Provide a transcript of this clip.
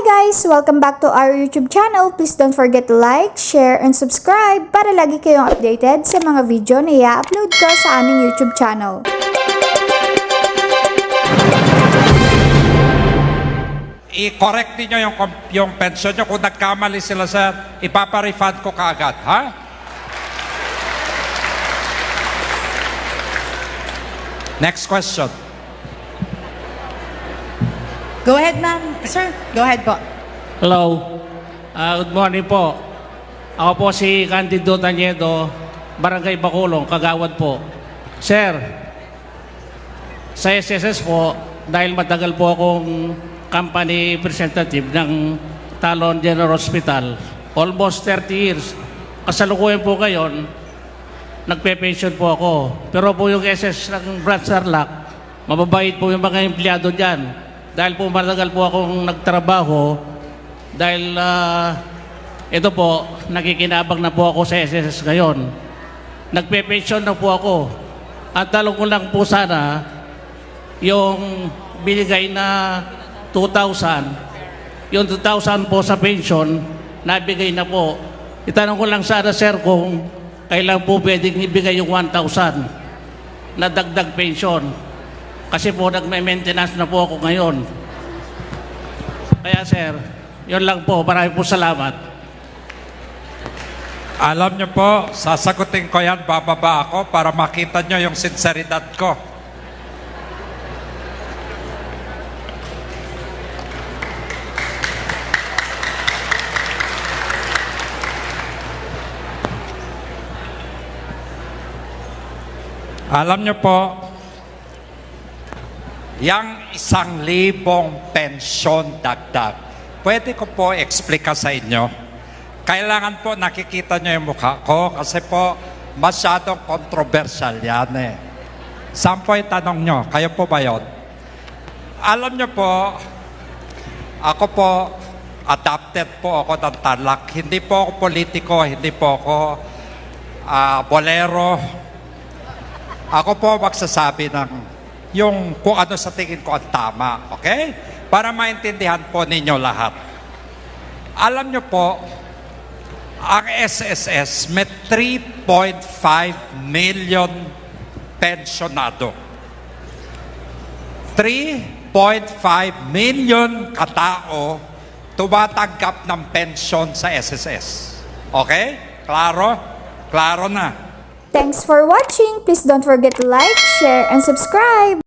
guys! Welcome back to our YouTube channel. Please don't forget to like, share, and subscribe para lagi kayong updated sa mga video na i-upload ko sa aming YouTube channel. i-correct niyo yung, yung pension nyo. Kung nagkamali sila sa ipapa-refund ko kaagad, ha? Next question. Go ahead, ma'am. Sir, go ahead po. Hello. Ah, good morning po. Ako po si Candido Taniedo, Barangay Bakulong, Kagawad po. Sir, sa SSS po, dahil matagal po akong company representative ng Talon General Hospital, almost 30 years. Kasalukuyan po ngayon, nagpe-pension po ako. Pero po yung SS ng Brad Sarlac, mababait po yung mga empleyado dyan. Dahil po matagal po akong nagtrabaho, dahil ah, ito po, nakikinabang na po ako sa SSS ngayon. Nagpe-pension na po ako. At talong ko lang po sana, yung binigay na 2,000, yung 2,000 po sa pension, nabigay na po. Itanong ko lang sana, sir, kung kailan po pwedeng ibigay yung 1,000 na dagdag pension. Kasi po nagme-maintenance na po ako ngayon. Kaya sir, yun lang po. Marami po salamat. Alam niyo po, sasagutin ko yan, bababa ako para makita niyo yung sinseridad ko. Alam niyo po, yang isang libong pensyon dagdag, pwede ko po explica sa inyo. Kailangan po nakikita niyo yung mukha ko kasi po masyadong controversial yan eh. Saan po yung tanong niyo? Kayo po ba yun? Alam niyo po, ako po, adopted po ako ng talak. Hindi po ako politiko, hindi po ako ah, bolero. Ako po magsasabi ng yung kung ano sa tingin ko ang tama. Okay? Para maintindihan po ninyo lahat. Alam niyo po, ang SSS may 3.5 million pensionado. 3.5 million katao tumatanggap ng pensyon sa SSS. Okay? Klaro? Klaro na. Thanks for watching! Please don't forget to like, share, and subscribe!